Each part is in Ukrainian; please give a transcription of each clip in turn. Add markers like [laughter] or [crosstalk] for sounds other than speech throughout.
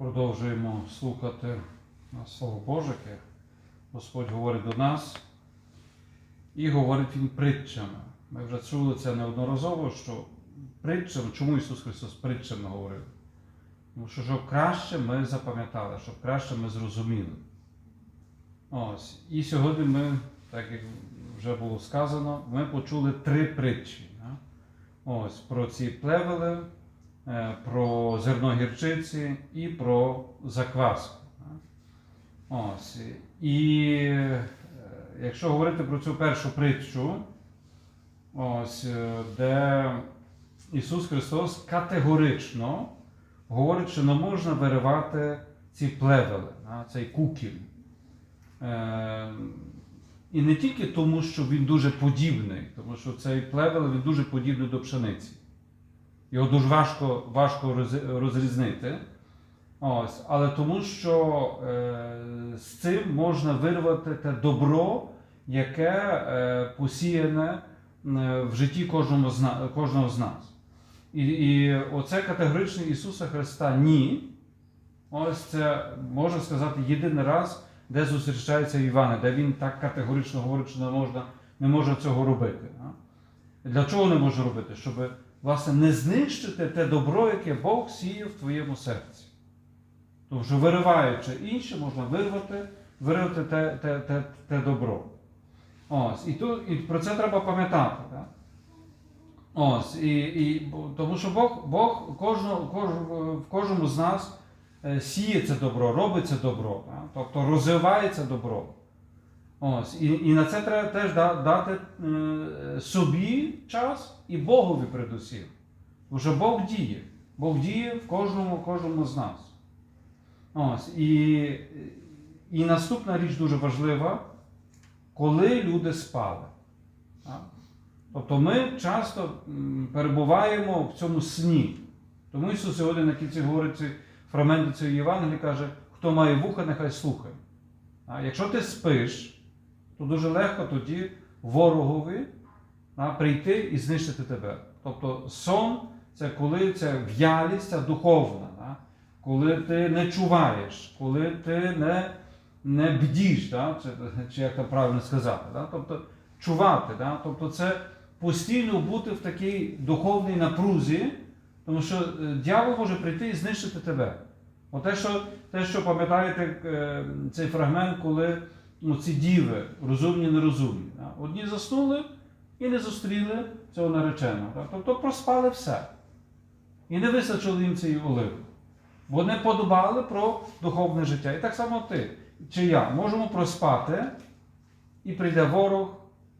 Продовжуємо слухати Слово Боже, яке Господь говорить до нас. І говорить Він притчами. Ми вже чули це неодноразово, що притчами, чому Ісус Христос притчами говорив? Тому що щоб краще ми запам'ятали, щоб краще ми зрозуміли. Ось. І сьогодні ми, так як вже було сказано, ми почули три притчі. Ось, про ці плевели, про зерно гірчиці і про закваску. Ось. І е, якщо говорити про цю першу притчу, ось, е, де Ісус Христос категорично говорить, що не можна виривати ці плевели, цей кукіль. Е, і не тільки тому, що він дуже подібний, тому що цей плевел він дуже подібний до пшениці. Його дуже важко, важко розрізнити. Ось, але тому, що е, з цим можна вирвати те добро, яке е, посіяне е, в житті кожного з, на- кожного з нас. І, і оце категоричне Ісуса Христа ні. Ось це можна сказати єдиний раз, де зустрічається Івана, де він так категорично говорить, що не можна, не може цього робити. Для чого не може робити? Щоб власне не знищити те добро, яке Бог сіє в твоєму серці. Тому що вириваючи інше, можна вирвати, вирвати те, те, те, те добро. Ось, і, тут, і про це треба пам'ятати. Так? Ось, і, і, тому що Бог, Бог кожного, кожного, в кожному з нас е, сіє це добро, робить це добро, так? тобто розвивається добро. Ось, і, і на це треба теж дати е, собі час і Богові передусім. Що Бог діє. Бог діє в кожному, кожному з нас. Ось, і, і наступна річ дуже важлива, коли люди спали. Так? Тобто ми часто перебуваємо в цьому сні. Тому Ісус сьогодні на кінці говорить фрагменти цієї Євангелії, каже, хто має вуха, нехай слухає. Якщо ти спиш, то дуже легко тоді ворогові а, прийти і знищити тебе. Тобто сон це коли це в'ялість ця духовна, да? коли ти не чуваєш, коли ти не, не бдіш, да? чи, чи як це правильно сказати. Да? Тобто чувати. Да? Тобто це постійно бути в такій духовній напрузі, тому що е, дьявол може прийти і знищити тебе. От те, що, те, що пам'ятаєте е, цей фрагмент, коли ну, ці діви, розумні, нерозумні. Одні заснули і не зустріли цього нареченого. Тобто проспали все. І не вистачило їм цієї оливи. Бо не подобали про духовне життя. І так само ти чи я можемо проспати, і прийде ворог,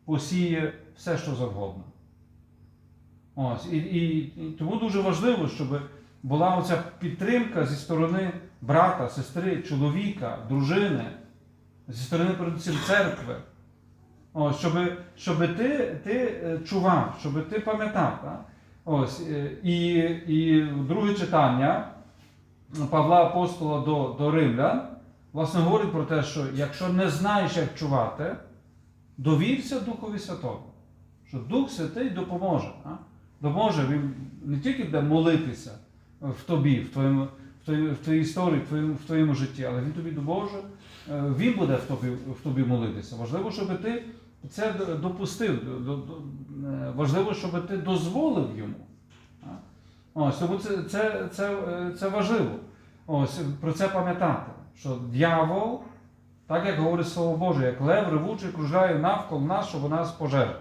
посіє все, що завгодно. Ось, і, і, і тому дуже важливо, щоб була оця підтримка зі сторони брата, сестри, чоловіка, дружини, зі сторони передусім церкви. Ось, щоб, щоб ти, ти е, чував, щоб ти пам'ятав. Так? Ось, е, і, і друге читання Павла Апостола до, до Римлян, власне, говорить про те, що якщо не знаєш, як чувати, довірся Духові Святому. Що Дух Святий допоможе. А? Допоможе він не тільки буде молитися в тобі, в твоєму, в твоїй, історії, в твоєму, житті, але він тобі допоможе, е, він буде в тобі, в тобі молитися. Важливо, щоб ти це допустив. до- до- е, Важливо, щоб ти дозволив йому. Ось, тому це, це, це, е, це важливо. Ось, про це пам'ятати, що дьявол, так як говорить Слово Боже, як лев ревучий кружляє навколо нас, щоб нас пожерти.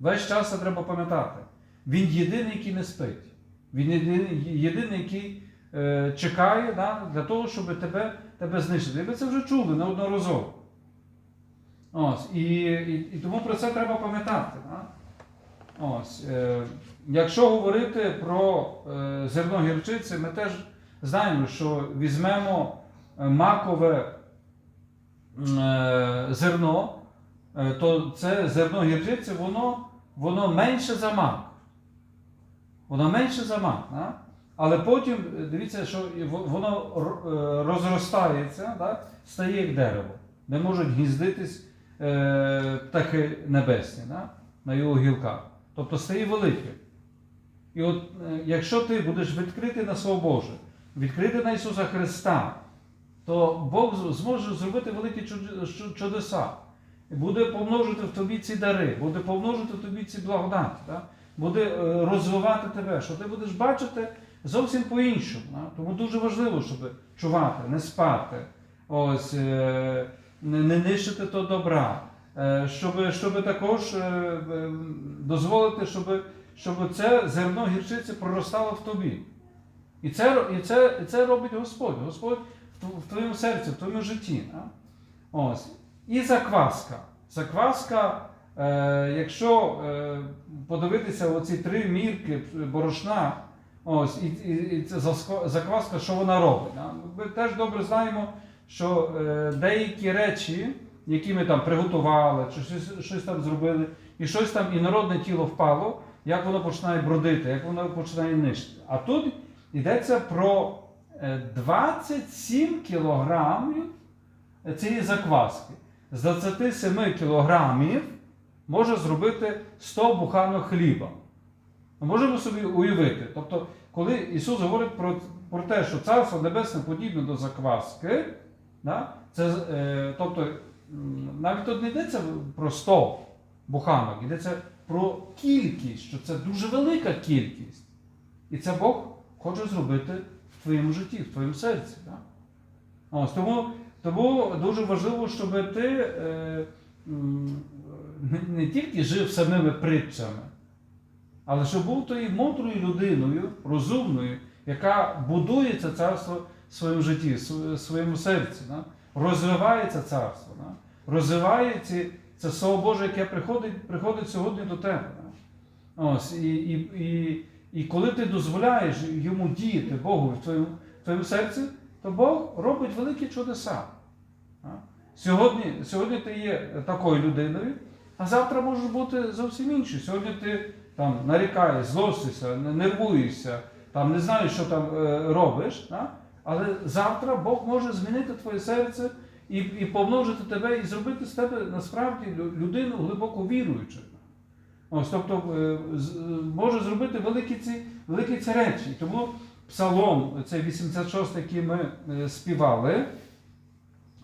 Весь час це треба пам'ятати. Він єдиний, який не спить. Він єдиний, який чекає да, для того, щоб тебе, тебе знищити. І ви це вже чули неодноразово. Ось, і, і, і тому про це треба пам'ятати. Да? Ось, е, якщо говорити про е, зерно гірчиці, ми теж знаємо, що візьмемо е, макове е, зерно, е, то це зерно гірчиці, воно, воно менше за мак. Воно менше за мак. Да? Але потім е, дивіться, що воно е, розростається, да? стає як дерево, де можуть гніздитись е, птахи небесні да? на його гілках. Тобто стає великим. І от е, якщо ти будеш відкритий на Слово Боже, відкрити на Ісуса Христа, то Бог зможе зробити великі чудеса. Буде помножити в тобі ці дари, буде помножити в тобі ці благодаті, да? буде е, розвивати тебе, що ти будеш бачити зовсім по-іншому. Тому дуже важливо, щоб чувати, не спати, ось, е, не, нищити то добра, е, щоб, щоб також е, дозволити, щоб, щоб це зерно гірчиці проростало в тобі. І це, і це, і це робить Господь. Господь в твоєму серці, в твоєму житті. Ось. І закваска. Закваска, е, якщо е, подивитися оці три мірки борошна, ось, і, і, і це закваска, що вона робить. Ми теж добре знаємо, що е, деякі речі, які ми там приготували, чи щось, щось там зробили, і щось там і народне тіло впало, як воно починає бродити, як воно починає нищити. А тут йдеться про е, 27 кілограмів цієї закваски. З 27 кілограмів може зробити 100 буханок хліба. Ми можемо собі уявити. Тобто, коли Ісус говорить про, про те, що Царство Небесне подібне до закваски, да, це, е, тобто, навіть тут не йдеться про 100 буханок, йдеться про кількість, що це дуже велика кількість. І це Бог хоче зробити в твоєму житті, в твоєму серці. Да? Ось, тому, тому дуже важливо, щоб ти е, не, тільки жив самими притчами, але щоб був тою мудрою людиною, розумною, яка будує це царство в своєму житті, в своєму серці, да? розвиває це царство, да? розвиває ці, це Слово Боже, яке приходить, приходить сьогодні до тебе. Да? Ось, і, і, і, і коли ти дозволяєш йому діяти Богу в твоєму, в твоєму серці, то Бог робить великі чудеса. А? Сьогодні, сьогодні ти є такою людиною, а завтра можеш бути зовсім іншою. Сьогодні ти там нарікаєш, злостишся, нервуєшся, там не знаєш, що там е, робиш. А? Але завтра Бог може змінити твоє серце і, і помножити тебе, і зробити з тебе насправді людину глибоко віруючу. Ось, тобто е, може зробити великі ці, великі ці речі. Тому псалом, цей 86, який ми е, співали,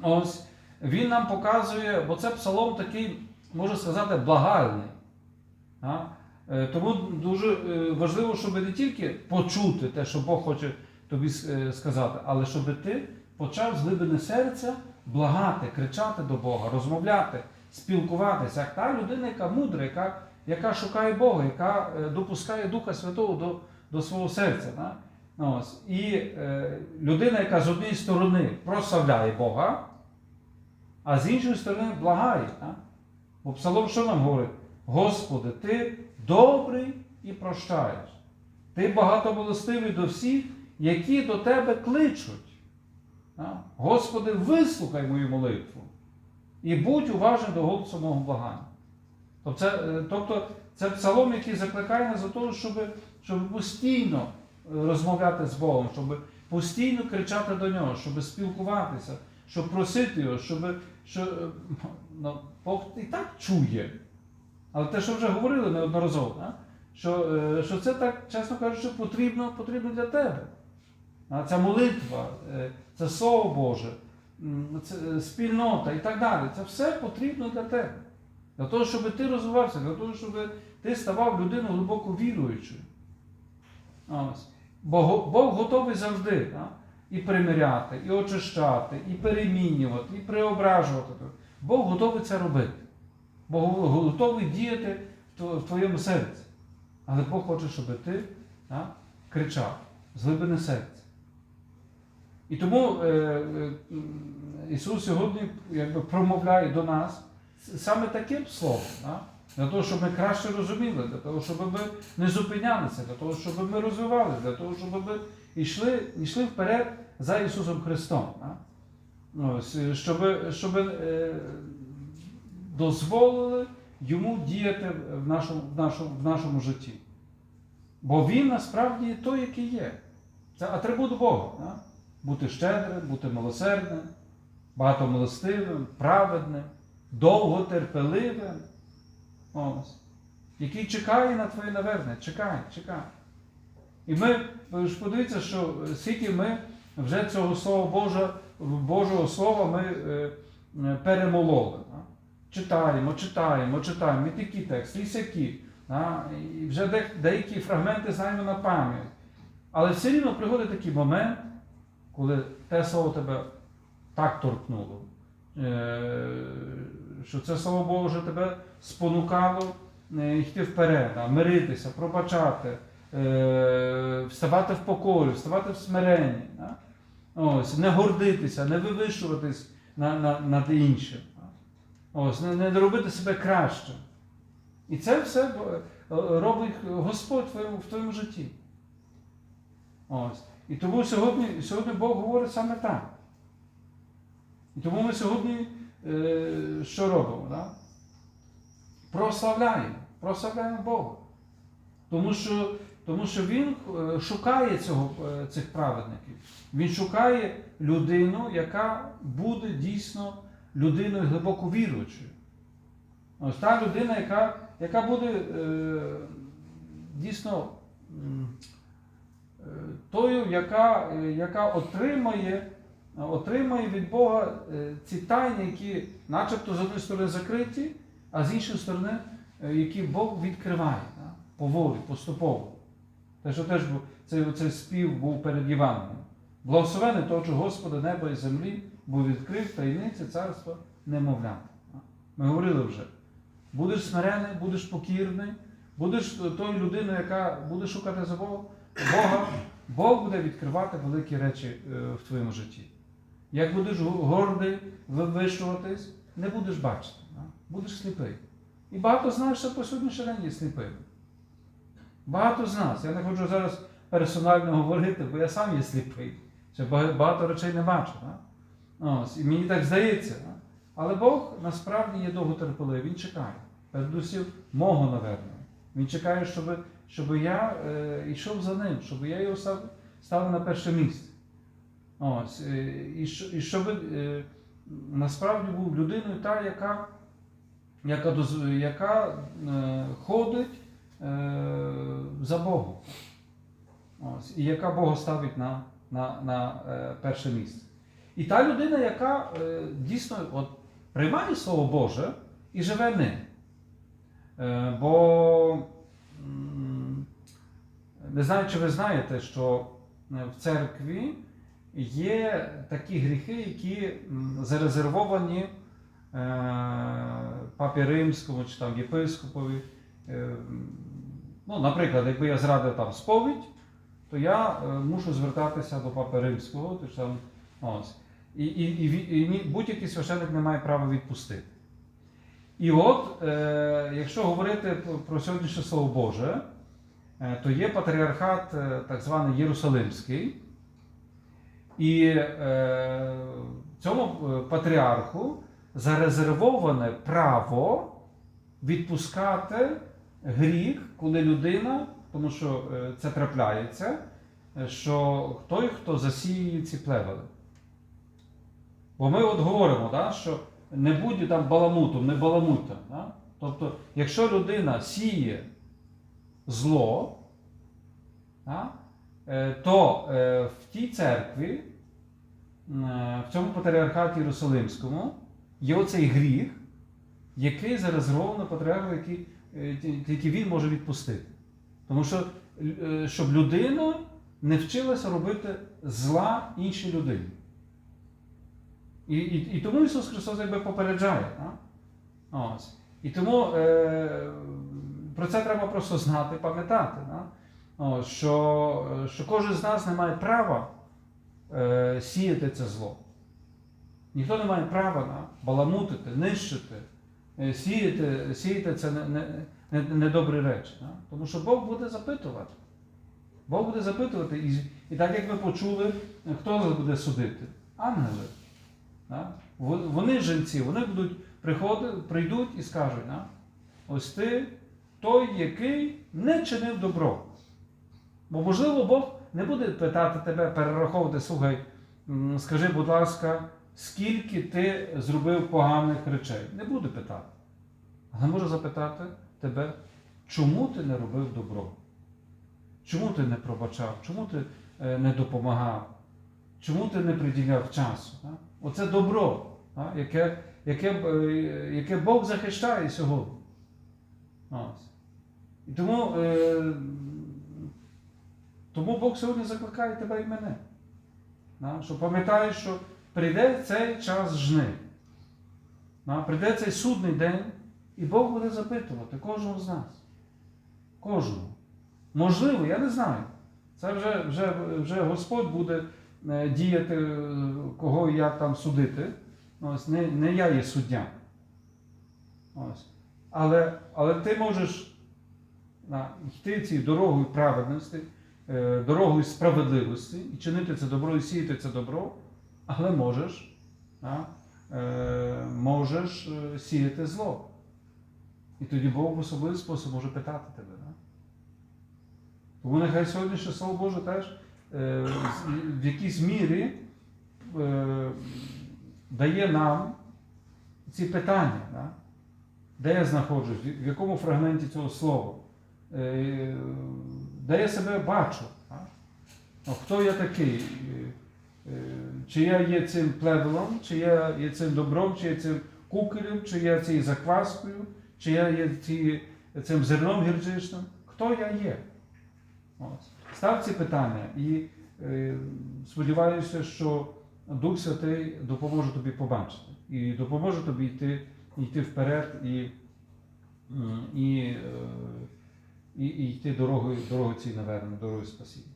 ось, він нам показує, бо це псалом такий, можна сказати, благальний. Е, Тому дуже е, важливо, щоб не тільки почути те, що Бог хоче тобі е, сказати, але щоб ти почав з глибини серця благати, кричати до Бога, розмовляти, спілкуватися, як та людина, яка мудра, яка, яка шукає Бога, яка допускає Духа Святого до, до свого серця. Да? Ось. І е, людина, яка з однієї сторони прославляє Бога, а з іншої сторони благає. Да? Бо Псалом що нам говорить? Господи, ти добрий і прощаєш. Ти багатомилостивий до всіх, які до тебе кличуть. Господи, вислухай мою молитву і будь уважним до голосу мого благання. Тобто це, е, тобто це псалом, який закликає нас до того, щоб, щоб постійно е, розмовляти з Богом, щоб постійно кричати до нього, щоб спілкуватися, щоб просити його, щоб що, е, ну, Бог і так чує. Але те, що вже говорили неодноразово, да? що, е, що це так, чесно кажучи, потрібно, потрібно для тебе. А Ця молитва, е, це Слово Боже, це е, спільнота і так далі. Це все потрібно для тебе. Для того, щоб ти розвивався, для того, щоб ти ставав людиною глибоко віруючою. Ось. Бо Бог готовий завжди да? і примиряти, і очищати, і перемінювати, і преображувати. Бог готовий це робити. Бог готовий діяти в твоєму серці. Але Бог хоче, щоб ти да, кричав з глибини серця. І тому е, е, Ісус сьогодні якби, промовляє до нас саме таким словом. Да? Для того, щоб ми краще розуміли, для того, щоб ми не зупинялися, для того, щоб ми розвивалися, для того, щоб ми йшли, йшли вперед за Ісусом Христом. Да? Е, щоб, щоб е, дозволили йому діяти в нашому, в нашому, в нашому житті. Бо він насправді той, який є. Це атрибут Бога. Да? Бути щедрим, бути милосердним, багатомилостивим, праведним, довготерпеливим. Ось. Який чекає на твоє навернення. Чекай, чекай. І ми ж подивіться, що скільки ми вже цього Слова Божа, Божого Слова ми е, е, перемололи. да. Читаємо, читаємо, читаємо, і такі тексти, і сякі. да. І вже де- деякі фрагменти знаємо на пам'ять. Але все рівно приходить такий момент, коли те слово тебе так торкнуло, е, що це слово Боже тебе спонукало е, йти вперед, миритися, пробачати, е, вставати в покорі, вставати в смиренні. Ось, не гордитися, не вивищуватись на, на, над іншим. Ось, не, робити себе краще. І це все е, робить Господь в твоєму житті. Ось. І тому сьогодні, сьогодні Бог говорить саме так. І тому ми сьогодні е, що робимо? Да? Прославляємо, прославляємо Бога. Тому що, тому що Він е, шукає цього, е, цих праведників. Він шукає людину, яка буде дійсно людиною глибоко віруючою. Ось та людина, яка, яка буде е, дійсно е, тою, яка, е, яка отримає, отримає від Бога е, ці тайни, які начебто з однієї сторони закриті, а з іншої сторони, е, які Бог відкриває да? поволі, поступово. Те, що теж цей, цей спів був перед Іваном. Благословений того, Господа неба і землі був відкрив таємниці царства немовлят. Ми говорили вже. Будеш смирений, будеш покірний, будеш тою людиною, яка буде шукати за Бога, Бог буде відкривати великі речі е, в твоєму житті. Як будеш гордий, вивищуватись, не будеш бачити, будеш сліпий. І багато з нас ще по сьогоднішній день є сліпими. Багато з нас. Я не хочу зараз персонально [laughs] говорити, бо я сам є сліпий. Ще багато речей не бачу. Да? Ось, і мені так здається. Але Бог насправді є довготерпеливий, Він чекає. Передусім, мого, наверно. Він чекає, щоб, щоб я е, йшов за ним, щоб я його став, ставив на перше місце. Ось, е, і, і щоб е, насправді був людиною та, яка, яка, яка е, ходить е, за Богом. Ось, і яка Бога ставить на, на, на е, перше місце. І та людина, яка е, дійсно от, приймає Слово Боже і живе ним. Е, бо не знаю, чи ви знаєте, що е, в церкві є такі гріхи, які зарезервовані е, папі римському чи там єпископові. Е, ну, наприклад, якби я зрадив там сповідь, то я е, мушу звертатися до папи римського, то там, ось. І, і, і, і будь-який священник не має права відпустити. І от, е, якщо говорити про- про сьогоднішнє Слово Боже, е, то є патріархат е, так званий Єрусалимський. І е, цьому е, патріарху зарезервоване право відпускати гріх, коли людина, тому що е, це трапляється, е, що той, хто засіє ці плевели. Бо ми от говоримо, да, що не будь там баламутом, не баламуй там. Да? Тобто, якщо людина сіє зло, да, е, то е, в тій церкві, е, в цьому патріархаті Єрусалимському, є оцей гріх, який зарезервовано патріарху, який, тільки він може відпустити. Тому що, щоб людина не вчилася робити зла іншій людині. І, і, і тому Ісус Христос якби попереджає. Да? Ось. І тому е, про це треба просто знати, пам'ятати. Да? Ось, що, що кожен з нас не має права е, сіяти це зло. Ніхто не має права да, баламутити, нищити, е, сіяти, сіяти це не, не, недобрі речі. Да? Тому що Бог буде запитувати. Бог буде запитувати, і, і так як ви почули, хто нас буде судити? Ангели. Да? Во- Вони жінці, вони будуть прийдуть і скажуть, да? ось ти той, який не чинив добро. Бо, можливо, Бог не буде питати тебе, перераховувати, слухай, скажи, будь ласка, скільки ти зробив поганих речей. Не буде питати. Але може запитати тебе, чому ти не робив добро? чому ти не пробачав, чому ти е, не допомагав, чому ти не приділяв часу. Так? Оце добро, так? Яке, яке, е, яке Бог захищає сьогодні. Ось. І тому, е, тому Бог сьогодні закликає тебе і мене. Да? Що пам'ятаєш, що прийде цей час жни. Да? Прийде цей судний день, і Бог буде запитувати кожного з нас. Кожного. Можливо, я не знаю. Це вже, вже, вже Господь буде діяти, е, кого як там судити. Ось, не, не я є суддя. Ось. Але, але ти можеш на, йти цією дорогою праведності, е, дорогою справедливості і чинити це добро, і сіяти це добро, але можеш, да, е, можеш е, сіяти зло. І тоді Бог в особливий спосіб може питати тебе. Тому нехай сьогоднішнє Слово Боже теж е, в якійсь мірі е, дає нам ці питання. Да? Де я знаходжусь, в якому фрагменті цього слова, Е, де я себе бачу, так? Ну, хто я такий? Е, е, Чи я є цим плевелом, чи я є цим добром, чи я цим кукелем, чи я цією закваскою, чи я є цим зерном гірчичним? Хто я є? Ось. Став ці питання і е, сподіваюся, що Дух Святий допоможе тобі побачити і допоможе тобі йти, йти вперед і, і, е, і, і йти дорогою, дорогою цієї навернення, дорогою спасіння.